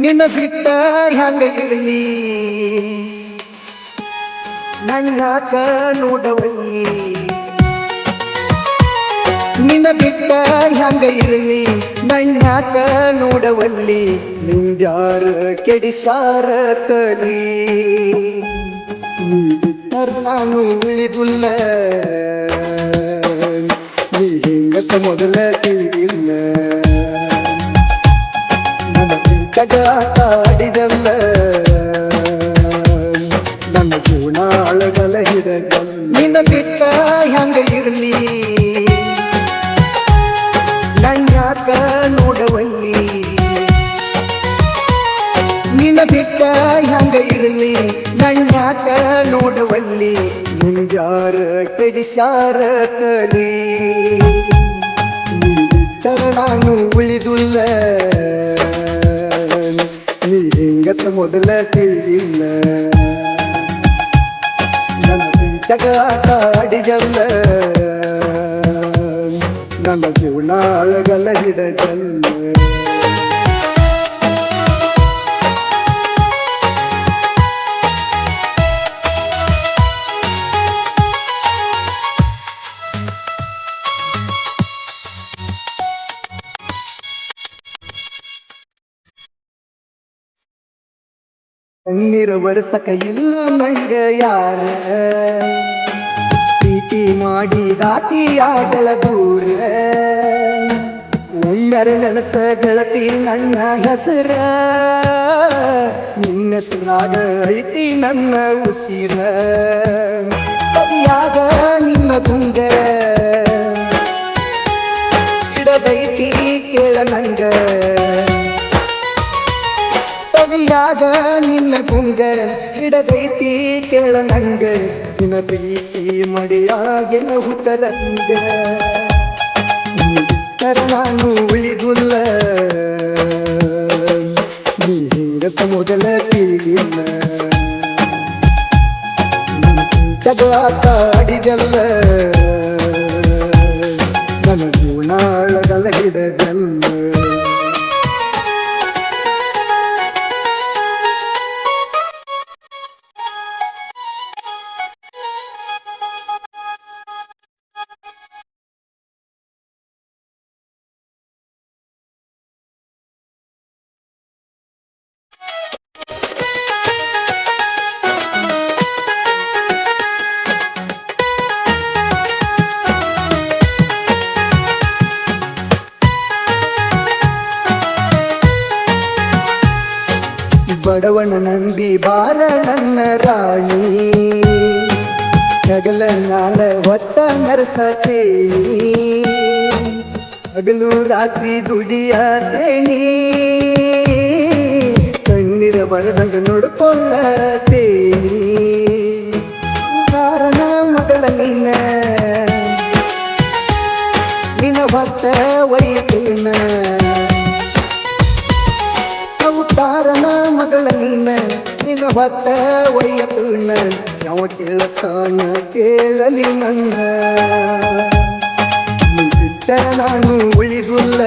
ನಿನ್ನ ಬಿಟ್ಟ ಹಂಗ ಇರಲಿ. ನಂಗಾಕ ನೋಡವಲ್ಲಿ ನಿನ್ನ ಬಿಟ್ಟ ಹಂಗ ಇರಲಿ ನಂಗಾಕ ನೋಡವಲ್ಲಿ ನಿಂದ್ಯಾರ ಕೆಡಿಸಾರ ತಲಿ ನಾನು ಉಳಿದುಲ್ಲ. ನೀ ಹಿಂಗತ ಮೊದಲ ತಿಳಿದಿಲ್ಲ. ನನ್ನ ಕಗ ಆಡಿದಲ್ಲ ನನ್ನ ಜೀವನ ಅಳಗಲ ಹಿಡಗಲ್ಲ ನಿನ್ನ ಬಿಟ್ಟ ಹೆಂಗ ಇರಲಿ ನನ್ಯಾಕ ನೋಡವಲ್ಲಿ ನಿನ್ನ ಬಿಟ್ಟ ಹೆಂಗ ಇರಲಿ ನನ್ಯಾಕ ನೋಡವಲ್ಲಿ ನಿಂಗ್ಯಾರ ಕೆಡಿಸಾರ ಕಲಿ ಬಿಟ್ಟರ ನಾನು ಉಳಿದುಲ್ಲ ನೀ ಹಿಂಗತ್ತ ಮೊದಲ ತಿಳಿದಿಲ್ಲ ನನ್ನ ಪ್ರೀತಗ ಆಟ ಆಡಿದಲ್ಲ ನನ್ನ ಜೀವನ ಅಳಗಲ ಕಣ್ಣೀರ ಬರ್ಸಕ ಇಲ್ಲ ನಂಗ ಯಾರ? ಪ್ರೀತಿ ಮಾಡಿ ದಾತಿಯಾಗಲ ದೂರ. ಒಮ್ಮೆರೆ ನನಸ ಗೆಳತಿ ನನ್ನ ಹೆಸರ. ನಿನ್ನ ಹೆಸರಾಗ ಐತಿ ನನ್ನ ಉಸಿರ. ಯಾಗ ನಿನ್ನ ತುಂಗ. ಇಡದೈತಿ ಕೇಳ ನಂಗ. ತಗಿಯಾಗ ನಿನ್ನ ಕುಂಗ ಹಿಡದೈತಿ ಕೇಳ ನಂಗ. ನಿನ್ನ ಪ್ರೀತಿ ಮಡಿಯಾಗೆಲ್ಲ ಹುಟ್ಟದಂಗ. ನಾನು ಉಳಿದುಲ್ಲ. ನೀ ಹಿಂಗೆ ಸಮುದಲ ತಿಳಿದಿಲ್ಲ ತಗಾಟ ಆಡಿದಲ್ಲ ನನ್ನ ಜೀವನ ಬಡವನ ನಂಬಿ ಬಾರ ನನ್ನ ರಾಣಿ. ಹಗಲ ನಾಳ ಹೊತ್ತ ನರಸತೇನಿ ಹಗಲು ರಾತ್ರಿ ದುಡಿಯ ತೇಣಿ ಕಣ್ಣೀರ ಬರದಂಗ ನೋಡ್ಕೊಳ್ಳತೇನಿ ಕಾರಣ ಮಗಳ ನಿನ್ನ. ನಿನ್ನ ಭಕ್ತ ವೈತೇನ ಅವತಾರನ ಮಗಳ ನೀನ ನಿನ್ನ ಭಕ್ತ ವೈಯತನ ಯಾವ ಕೇಳತಾನ ಕೇಳಲಿ ನನ್ನ ನೀ ಬಿಟ್ಟರೆ ನಾನು ಉಳಿದುಲ್ಲ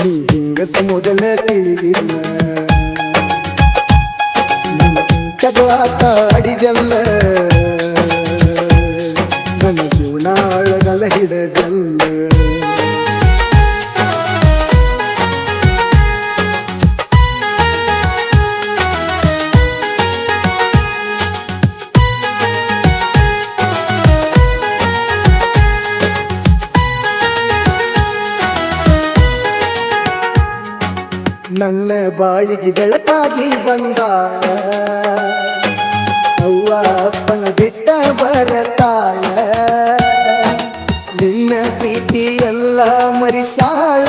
ನೀ ಹಿಂಗತ ಮೊದಲ ತಿಳಿದಿಲ್ಲ ಕದವಾಟ ಅಡಿಜಲ್ಲ ನನ್ನ ಜೀವನ ಅಳಗಲ ಹಿಡಗಲ್ಲ ನನ್ನ ಬಾಳಿಗೆ ಬೆಳಕಾಗಿ ಬಂದ. ಅವ್ವ ಅಪ್ಪನ ಬಿಟ್ಟ ಬರತಾಳ. ನಿನ್ನ ಪ್ರೀತಿ ಎಲ್ಲ ಮರಿಸಾಳ.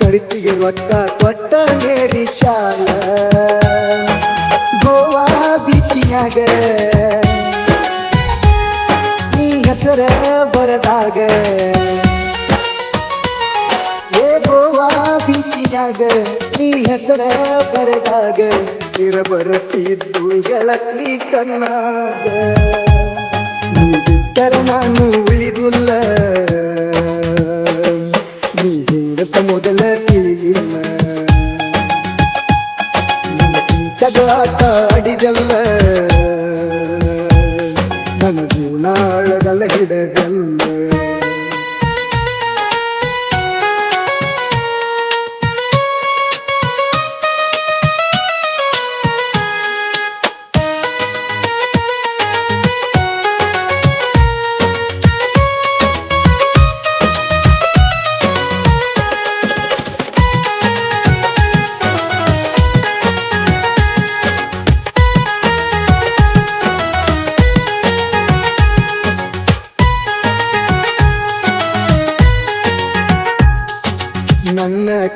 ಖರ್ಚಿಗೆ ಒಟ್ಟ ಕೊಟ್ಟ ನೇರಿಸಾಳ ಗೋವಾ ಬೀಚಿನಾಗ ನೀ ಹೆಸರ ಬರದಾಗ ಬೀಚಿನಾಗ ನೀ ಹೆಸರ ಬರದಾಗ ಇರ ಬರುತ್ತಿದ್ದು ಗೆಳತಿ ಕಣ್ಣಾಗ. ನೀ ನಾನು ಉಳಿದುಲ್ಲ. ನೀ ಮೊದಲ ಕೀಟಗಾಟ ಆಡಿದಲ್ಲ. ನನ್ನ ಜೀವನಾಳದಲ್ಲ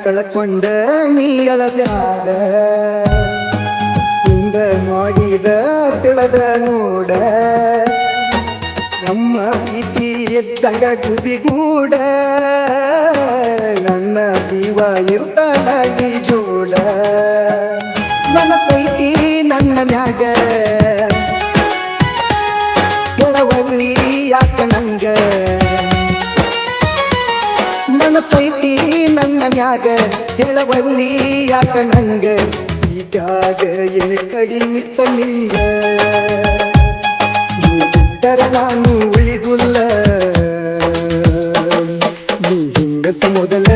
ನನ್ನ ಕಳಕೊಂಡ ನೀಳಬ್ಯಾಡ ಹಿಂದ ಮಾಡಿದ ತಿಳದ ನೋಡ ನಮ್ಮ ಪ್ರೀತಿ ಎದ್ದಾಗ ಗುಬಿಗೂಡ ನನ್ನ ಜೀವ ಇರ್ತಾಗಿ ಜೋಡ ನನ್ನ ಪ್ರೀತಿ ನನ್ನ ಮ್ಯಾಗ ಕೆಳವಲ್ಲಿ ಯಾಕ ನಂಗ ನನ್ನ ಪ್ರೀತಿ நீயாக இளவல் நீயாக நங்க நீதாக எனக்கடி மித்த நீங்க நான் உளிதுள்ள நீ முதல்ல